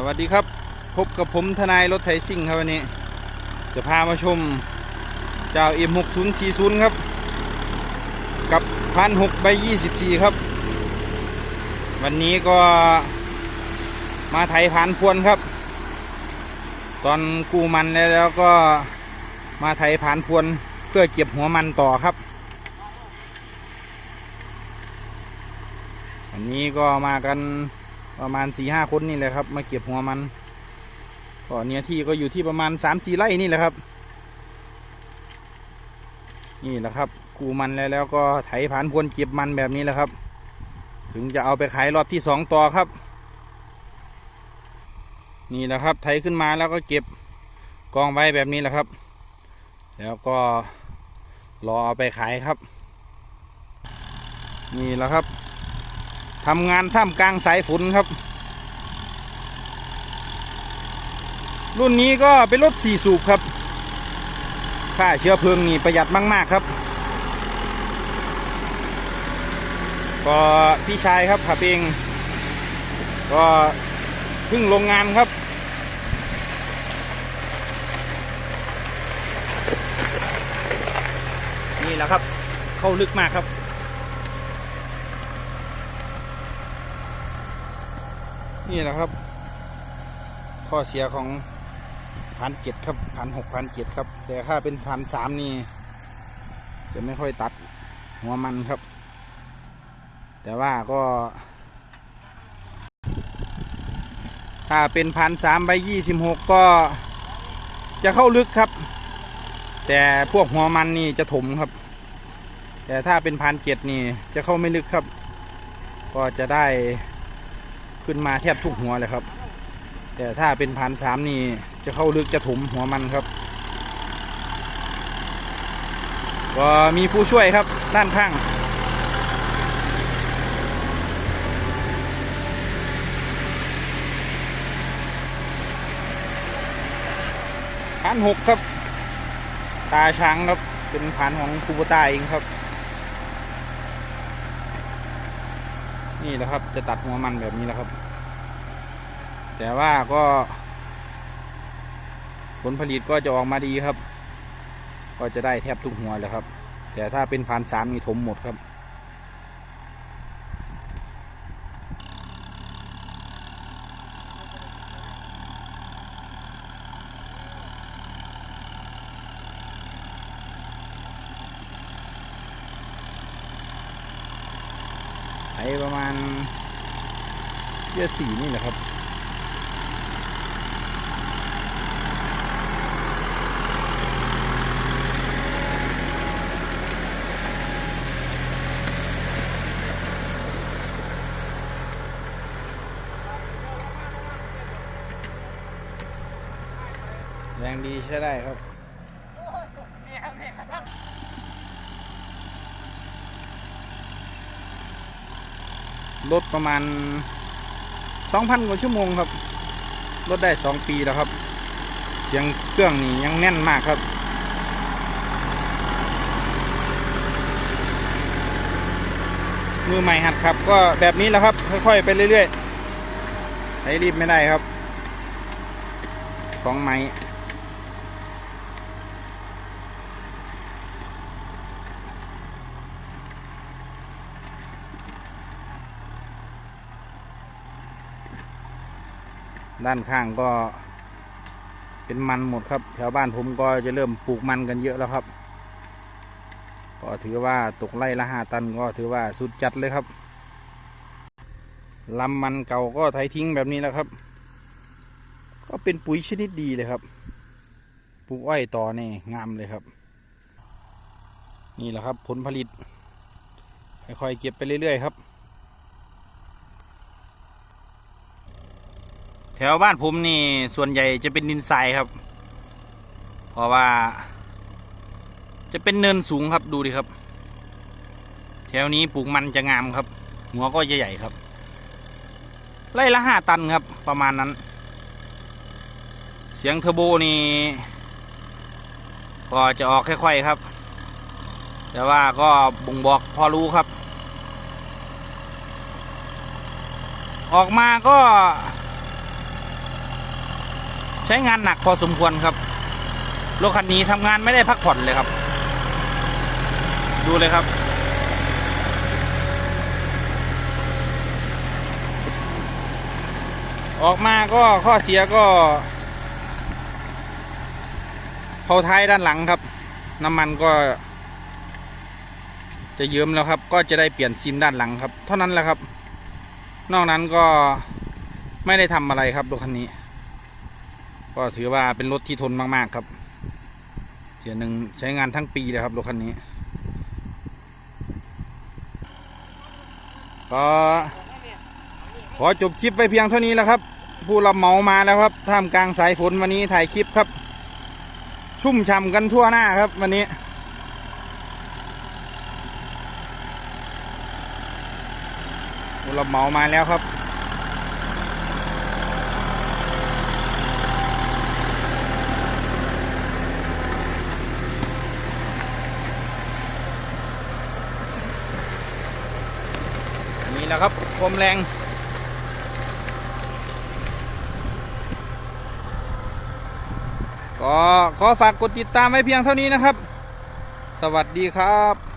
สวัสดีครับ พบกับผมทนายรถไถซิ่งครับวันนี้ จะพามาชมเจ้า M6040 ครับ กับพันหกใบยี่สิบสี่ครับ วันนี้ก็มาไถผ่านพวนครับ ตอนกู้มันแล้วแล้วก็มาไถผ่านพวนเพื่อเก็บหัวมันต่อครับอันนี้ก็มากัน ประมาณสี่ห้าคนนี่แหละครับ มาเก็บหัวมันก็เนื้อที่ก็อยู่ที่ประมาณสามสี่ไร่นี่แหละครับ นี่แหละครับกูมันแล้วแล้วก็ไถผ่านพวนเก็บมันแบบนี้แหละครับ ถึงจะเอาไปขายรอบที่สองต่อครับ นี่แหละครับ ไถขึ้นมาแล้วก็เก็บกองไว้แบบนี้แหละครับ แล้วก็รอเอาไปขายครับ นี่แหละครับ ทำงานท่ามกลางสายฝนครับ รุ่นนี้ก็เป็นรถสี่สูบครับ ค่าเชื้อเพลิงนี่ประหยัดมาก ๆ ครับ ก็พี่ชายครับขับเอง ก็เพิ่งลงงานครับนี่แหละครับ เข้าลึกมากครับ นี่แหละครับข้อเสียของพันเจ็ดครับพันหกพันเจ็ดครับ แต่ถ้าเป็นพันสามนี่ จะไม่ค่อยตัดหัวมันครับ แต่ว่าก็ ถ้าเป็นพันสามใบยี่สิบหกก็จะเข้าลึกครับ แต่พวกหัวมันนี่จะถมครับ แต่ถ้าเป็นพันเจ็ดนี่จะเข้าไม่ลึกครับ ก็จะได้ ขึ้นมาแทบทุกหัวเลยครับ แต่ถ้าเป็นพันสามนี่จะเข้าลึกจะถมหัวมันครับ ก็มีผู้ช่วยครับด้านข้างพันหกครับ ตาช้างครับ เป็นพันของคูโบต้าเองครับ นี่แหละครับ จะตัดหัวมันแบบนี้แหละครับ แต่ว่าก็ ผลผลิตก็จะออกมาดีครับ ก็จะได้แทบทุกหัวเลยครับ แต่ถ้าเป็นพันสามมีถมหมดครับ ไถประมาณเกียร์สี่นี่แหละครับแรงดีใช้ได้ครับ รถประมาณ2,000กว่าชั่วโมงครับ รถได้2ปีแล้วครับ เสียงเครื่องนี่ยังแน่นมากครับมือใหม่หัดขับก็แบบนี้แหละครับ ค่อยๆไปเรื่อยๆใช้รีบไม่ได้ครับ ของไม้ ด้านข้างก็ เป็นมันหมดครับ แถวบ้านผมก็จะเริ่มปลูกมันกันเยอะแล้วครับ ก็ถือว่าตกไร่ละห้าตันก็ถือว่าสุดจัดเลยครับลำมันเก่าก็ไถทิ้งแบบนี้แล้วครับ ก็เป็นปุ๋ยชนิดดีเลยครับปลูกอ้อยต่อนี่งามเลยครับ นี่แหละครับผลผลิตค่อยๆเก็บไปเรื่อยๆครับ แถวบ้านผมนี่ส่วนใหญ่จะเป็นดินทรายครับ เพราะว่า จะเป็นเนินสูงครับดูดิครับ แถวนี้ปลูกมันจะงามครับ หัวก็จะใหญ่ครับไร่ละห้าตันครับ ประมาณนั้น เสียงเทอร์โบนี่ก็จะออกค่อยๆครับ แต่ว่าก็บ่งบอกพอรู้ครับ ออกมาก็ ใช้งานหนักพอสมควรครับรถคันนี้ทำงานไม่ได้พักผ่อนเลยครับ ดูเลยครับ ออกมาก็ข้อเสียก็เผาท้ายด้านหลังครับ น้ำมันก็ จะเยิ้มแล้วครับ ก็จะได้เปลี่ยนซิมด้านหลังครับ เท่านั้นแหละครับ นอกนั้นก็ไม่ได้ทำอะไรครับรถคันนี้ ก็ถือว่าเป็นรถที่ทนมาก ๆ ครับเสียหนึ่งใช้งานทั้งปีเลยครับรถคันนี้ ก็ขอจบคลิปไปเพียงเท่านี้แล้วครับ ผู้รับเหมามาแล้วครับ ท่ามกลางสายฝนวันนี้ถ่ายคลิปครับ ชุ่มฉ่ำกันทั่วหน้าครับวันนี้ผู้รับเหมามาแล้วครับ แหละครับความแรงก็ขอฝากกดติดตามไว้เพียงเท่านี้นะครับ สวัสดีครับ